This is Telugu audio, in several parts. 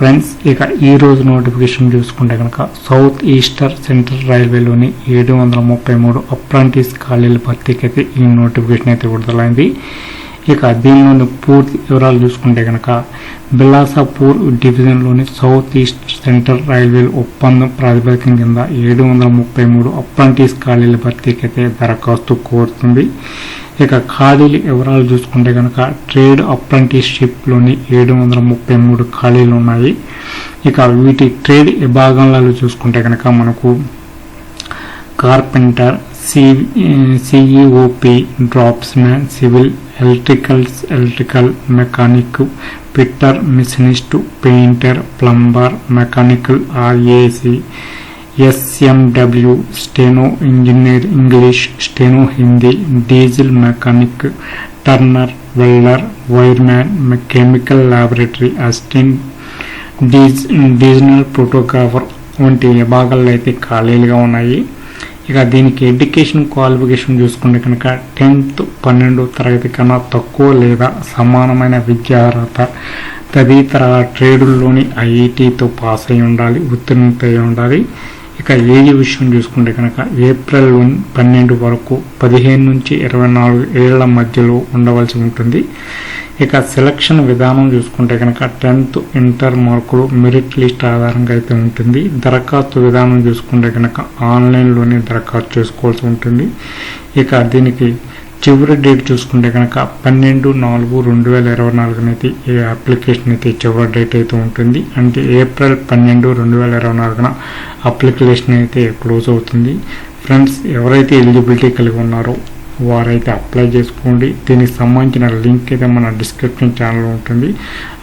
ఫ్రెండ్స్ ఇక ఈ రోజు నోటిఫికేషన్ చూసుకుంటే కనుక సౌత్ ఈస్టర్ సెంట్రల్ రైల్వేలోని ఏడు వందల ముప్పై మూడు అప్రాంటిస్ ఖాళీల భర్తీకి అయితే ఈ నోటిఫికేషన్ అయితే విడుదలైంది. ఇక దీనిలోని పూర్తి వివరాలు చూసుకుంటే కనుక బిలాసాపూర్ డివిజన్లోని సౌత్ ఈస్ట్ సెంట్రల్ రైల్వే ఒప్పందం ప్రాతిపదికం కింద ఏడు వందల ముప్పై మూడు అప్రెంటిస్ ఖాళీల భర్తీకి అయితే దరఖాస్తు కోరుతుంది. ఇక ఖాళీల వివరాలు చూసుకుంటే కనుక ట్రేడ్ అప్రెంటిస్షిప్లోని ఏడు వందల ముప్పై మూడు ఖాళీలు ఉన్నాయి. ఇక వీటి ట్రేడ్ విభాగంలో చూసుకుంటే కనుక మనకు carpenter సిఈఓపి draughtsman civil electricals electrical mechanic fitter machinist painter plumber mechanical RAC SMW steno engineer English steno Hindi diesel mechanic turner welder wireman chemical laboratory assistant these డీజినల్ ఫోటోగ్రాఫర్ వంటి విభాగాలు అయితే ఖాళీలుగా ఉన్నాయి. ఇక దీనికి ఎడ్యుకేషన్ క్వాలిఫికేషన్ చూసుకుంటే కనుక టెన్త్ పన్నెండు తరగతి కన్నా తక్కువ లేదా సమానమైన విద్యార్హత తదితర ట్రేడుల్లోని ఐఐటితో పాస్ అయి ఉండాలి ఉత్తీర్ణత అయి ఉండాలి. ఇక ఏజ్ విషయం చూసుకుంటే కనుక ఏప్రిల్ పన్నెండు వరకు పదిహేను నుంచి ఇరవై నాలుగు ఏళ్ళ మధ్యలో ఉండవలసి ఉంటుంది. ఇక సెలక్షన్ విధానం చూసుకుంటే కనుక టెన్త్ ఇంటర్ మార్కులు మెరిట్ లిస్ట్ ఆధారంగా అయితే ఉంటుంది. దరఖాస్తు విధానం చూసుకుంటే కనుక ఆన్లైన్లోనే దరఖాస్తు చేసుకోవాల్సి ఉంటుంది. ఇక దీనికి చివరి డేట్ చూసుకుంటే కనుక పన్నెండు నాలుగు రెండు వేల ఇరవై నాలుగునైతే ఈ అప్లికేషన్ అయితే చివరి డేట్ అయితే ఉంటుంది. అంటే ఏప్రిల్ పన్నెండు రెండు వేల ఇరవై నాలుగున అప్లికేషన్ అయితే క్లోజ్ అవుతుంది. ఫ్రెండ్స్ ఎవరైతే ఎలిజిబిలిటీ కలిగి ఉన్నారో వారైతే అప్లై చేసుకోండి. దీనికి సంబంధించిన లింక్ అయితే మన డిస్క్రిప్షన్ ఛానల్లో ఉంటుంది.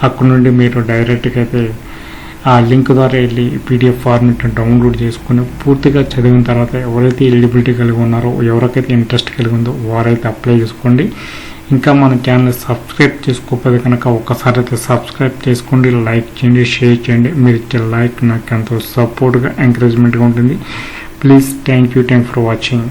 అక్కడ నుండి మీరు డైరెక్ట్గా అయితే ఆ లింక్ ద్వారా వెళ్ళి పీడిఎఫ్ ఫార్మెట్ డౌన్లోడ్ చేసుకుని పూర్తిగా చదివిన తర్వాత ఎవరైతే ఎలిజిబిలిటీ కలిగి ఉన్నారో ఎవరికైతే ఇంట్రెస్ట్ కలిగి ఉందో వారైతే అప్లై చేసుకోండి. ఇంకా మన ఛానల్ సబ్స్క్రైబ్ చేసుకోకపోతే కనుక ఒకసారి అయితే సబ్స్క్రైబ్ చేసుకోండి లైక్ చేయండి షేర్ చేయండి. మీరు ఇచ్చే లైక్ నాకు ఎంతో సపోర్ట్గా ఎంకరేజ్మెంట్గా ఉంటుంది. Please thank you thank for watching.